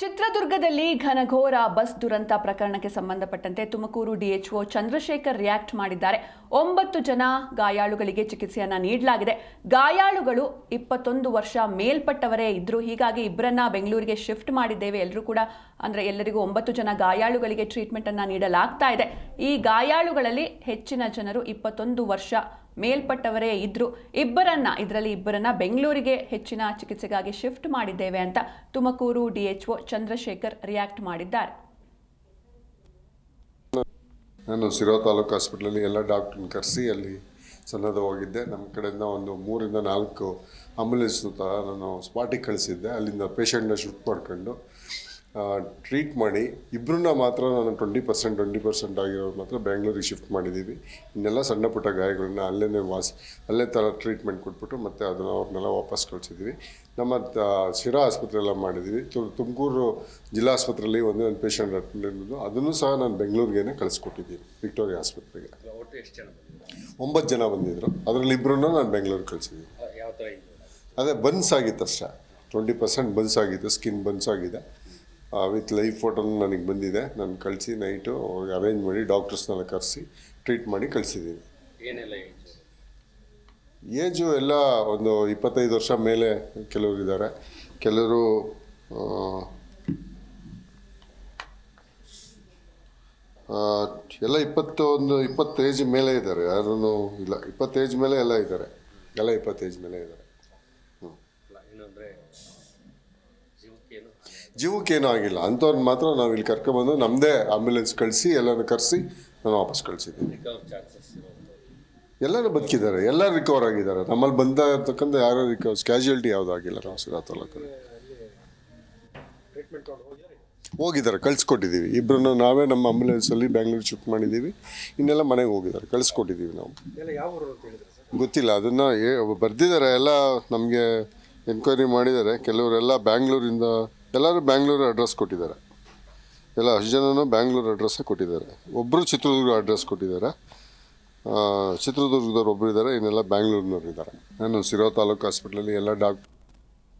ಚಿತ್ರದುರ್ಗದಲ್ಲಿ ಘನಘೋರ ಬಸ್ ದುರಂತ ಪ್ರಕರಣಕ್ಕೆ ಸಂಬಂಧಪಟ್ಟಂತೆ ತುಮಕೂರು ಡಿಎಚ್ಒ ಚಂದ್ರಶೇಖರ್ ರಿಯಾಕ್ಟ್ ಮಾಡಿದ್ದಾರೆ. ಒಂಬತ್ತು ಜನ ಗಾಯಾಳುಗಳಿಗೆ ಚಿಕಿತ್ಸೆಯನ್ನ ನೀಡಲಾಗಿದೆ. ಗಾಯಾಳುಗಳು ಇಪ್ಪತ್ತೊಂದು ವರ್ಷ ಮೇಲ್ಪಟ್ಟವರೇ ಇದ್ರು. ಹೀಗಾಗಿ ಇಬ್ಬರನ್ನ ಬೆಂಗಳೂರಿಗೆ ಶಿಫ್ಟ್ ಮಾಡಿದ್ದೇವೆ. ಎಲ್ಲರೂ ಕೂಡ ಅಂದ್ರೆ ಎಲ್ಲರಿಗೂ ಒಂಬತ್ತು ಜನ ಗಾಯಾಳುಗಳಿಗೆ ಟ್ರೀಟ್ಮೆಂಟ್ ಅನ್ನ ನೀಡಲಾಗ್ತಾ ಇದೆ. ಈ ಗಾಯಾಳುಗಳಲ್ಲಿ ಹೆಚ್ಚಿನ ಜನರು ಇಪ್ಪತ್ತೊಂದು ವರ್ಷ ಮೇಲ್ಪಟ್ಟವರೇ ಇದ್ರು, ಇಬ್ಬರನ್ನ, ಇದರಲ್ಲಿ ಇಬ್ಬರನ್ನ ಬೆಂಗಳೂರಿಗೆ ಹೆಚ್ಚಿನ ಚಿಕಿತ್ಸೆಗಾಗಿ ಶಿಫ್ಟ್ ಮಾಡಿದ್ದೇವೆ ಅಂತ ತುಮಕೂರು ಡಿಎಚ್ಒ ಚಂದ್ರಶೇಖರ್ ರಿಯಾಕ್ಟ್ ಮಾಡಿದ್ದಾರೆ. ನಾನು ಸಿರೋ ತಾಲೂಕು ಹಾಸ್ಪಿಟ್ಲಲ್ಲಿ ಎಲ್ಲ ಡಾಕ್ಟ್ರನ್ನ ಕರೆಸಿ ಅಲ್ಲಿ ಸನ್ನದ್ಧವಾಗಿದ್ದೆ. ನಮ್ಮ ಕಡೆಯಿಂದ ಒಂದು ಮೂರಿಂದ ನಾಲ್ಕು ಆಂಬುಲೆನ್ಸ್ ತರ ನಾನು ಸ್ಪಾಟಿಗೆ ಕಳಿಸಿದ್ದೆ. ಅಲ್ಲಿಂದ ಪೇಷಂಟ್ನ ಶಿಫ್ಟ್ ಮಾಡ್ಕೊಂಡು ಟ್ರೀಟ್ ಮಾಡಿ ಇಬ್ಬರನ್ನ ಮಾತ್ರ ನಾನು ಟ್ವೆಂಟಿ ಪರ್ಸೆಂಟ್ ಟ್ವೆಂಟಿ ಪರ್ಸೆಂಟ್ ಆಗಿರೋರು ಮಾತ್ರ ಬೆಂಗಳೂರಿಗೆ ಶಿಫ್ಟ್ ಮಾಡಿದ್ದೀವಿ ಇನ್ನೆಲ್ಲ ಸಣ್ಣ ಪುಟ್ಟ ಗಾಯಗಳನ್ನ ಅಲ್ಲೇ ವಾಸ್ ಅಲ್ಲೇ ಥರ ಟ್ರೀಟ್ಮೆಂಟ್ ಕೊಟ್ಬಿಟ್ಟು ಮತ್ತೆ ಅದನ್ನು ಅವ್ರನ್ನೆಲ್ಲ ವಾಪಸ್ ಕಳಿಸಿದ್ವಿ. ನಮ್ಮ ಶಿರಾ ಆಸ್ಪತ್ರೆ ಎಲ್ಲ ಮಾಡಿದ್ದೀವಿ ತುಮಕೂರು ಜಿಲ್ಲಾ ಆಸ್ಪತ್ರೆಯಲ್ಲಿ ಒಂದೇ ಒಂದು ಪೇಷಂಟ್ ಅಟೆಂಡ್ ಅದನ್ನು ಸಹ ನಾನು ಬೆಂಗಳೂರಿಗೇನೆ ಕಳಿಸ್ಕೊಟ್ಟಿದ್ದೀನಿ ವಿಕ್ಟೋರಿಯಾ ಆಸ್ಪತ್ರೆಗೆ. ಒಟ್ಟು ಎಷ್ಟು ಜನ ಬಂದಿದ್ರು? ಒಂಬತ್ತು ಜನ ಬಂದಿದ್ದರು ಅದರಲ್ಲಿ ಇಬ್ಬರನ್ನ ನಾನು ಬೆಂಗಳೂರಿಗೆ ಕಳಿಸಿದ್ದೀನಿ ಯಾವ ಥರ ಇದು ಅದೇ ಬನ್ಸ್ ಆಗಿತ್ತು ಅಷ್ಟೇ. ಟ್ವೆಂಟಿ ಪರ್ಸೆಂಟ್ ಬನ್ಸ್ ಆಗಿತ್ತು ಸ್ಕಿನ್ ಬನ್ಸ್ ಆಗಿದೆ ವಿತ್ ಲೈವ್ ಫೋಟೋನು ನನಗೆ ಬಂದಿದೆ. ನಾನು ಕಳಿಸಿ ನೈಟು ಅವ್ರಿಗೆ ಅರೇಂಜ್ ಮಾಡಿ ಡಾಕ್ಟರ್ಸ್ನೆಲ್ಲ ಕರೆಸಿ ಟ್ರೀಟ್ ಮಾಡಿ ಕಳಿಸಿದ್ದೀನಿ ಏನೆಲ್ಲ ಏಜ್ ಎಲ್ಲ ಒಂದು ಇಪ್ಪತ್ತೈದು ವರ್ಷ ಮೇಲೆ ಕೆಲವರು ಇದ್ದಾರೆ. ಕೆಲವರು ಎಲ್ಲ ಇಪ್ಪತ್ತೊಂದು ಇಪ್ಪತ್ತು ಏಜ್ ಮೇಲೆ ಇದ್ದಾರೆ. ಯಾರೂ ಇಲ್ಲ ಇಪ್ಪತ್ತು ಏಜ್ ಮೇಲೆ ಎಲ್ಲ ಇದ್ದಾರೆ. ಎಲ್ಲ ಇಪ್ಪತ್ತು ಏಜ್ ಮೇಲೆ ಇದ್ದಾರೆ. ಹ್ಞೂ ಜೀವಕ್ಕೇನು ಆಗಿಲ್ಲ. ಅಂಥವ್ರನ್ನ ಮಾತ್ರ ನಾವು ಇಲ್ಲಿ ಕರ್ಕೊಂಬಂದು ನಮ್ಮದೇ ಆಂಬ್ಯುಲೆನ್ಸ್ ಕಳಿಸಿ ಎಲ್ಲರೂ ಕರೆಸಿ ನಾನು ವಾಪಸ್ ಕಳಿಸಿದ್ದೀನಿ ಎಲ್ಲರೂ ಬದುಕಿದ್ದಾರೆ. ಎಲ್ಲರೂ ರಿಕವರ್ ಆಗಿದ್ದಾರೆ. ನಮ್ಮಲ್ಲಿ ಬಂದ ಇರ್ತಕ್ಕಂಥ ಯಾರೋ ರಿಕವರ್ಸ್ ಕ್ಯಾಶುಯಾಲಿಟಿ ಯಾವುದೂ ಆಗಿಲ್ಲ ನಾವು ಸಿರಾ ತಾಲೂಕಲ್ಲಿ. ಹೋಗಿದ್ದಾರೆ ಕಳಿಸ್ಕೊಟ್ಟಿದ್ದೀವಿ. ಇಬ್ಬರನ್ನು ನಾವೇ ನಮ್ಮ ಆಂಬ್ಯುಲೆನ್ಸಲ್ಲಿ ಬ್ಯಾಂಗ್ಳೂರು ಶಿಫ್ಟ್ ಮಾಡಿದ್ದೀವಿ. ಇನ್ನೆಲ್ಲ ಮನೆಗೆ ಹೋಗಿದ್ದಾರೆ ಕಳಿಸ್ಕೊಟ್ಟಿದ್ದೀವಿ ನಾವು. ಎಲ್ಲ ಗೊತ್ತಿಲ್ಲ. ಅದನ್ನು ಬರ್ದಿದ್ದಾರೆ. ಎಲ್ಲ ನಮಗೆ ಎನ್ಕ್ವೈರಿ ಮಾಡಿದ್ದಾರೆ. ಕೆಲವರೆಲ್ಲ ಬ್ಯಾಂಗ್ಳೂರಿಂದ ಎಲ್ಲರೂ ಬ್ಯಾಂಗ್ಳೂರು ಅಡ್ರೆಸ್ ಕೊಟ್ಟಿದ್ದಾರೆ. ಎಲ್ಲ ಅಷ್ಟು ಜನನು ಬ್ಯಾಂಗ್ಳೂರು ಅಡ್ರೆಸ್ಸೇ ಕೊಟ್ಟಿದ್ದಾರೆ. ಒಬ್ಬರು ಚಿತ್ರದುರ್ಗ ಅಡ್ರೆಸ್ ಕೊಟ್ಟಿದ್ದಾರೆ. ಚಿತ್ರದುರ್ಗದವ್ರು ಒಬ್ಬರು ಇದ್ದಾರೆ, ಇನ್ನೆಲ್ಲ ಬ್ಯಾಂಗ್ಳೂರಿನವ್ರು ಇದ್ದಾರೆ. ನಾನು ಸಿರೋ ತಾಲೂಕು ಹಾಸ್ಪಿಟ್ಲಲ್ಲಿ ಎಲ್ಲ ಡಾಕ್ಟರ್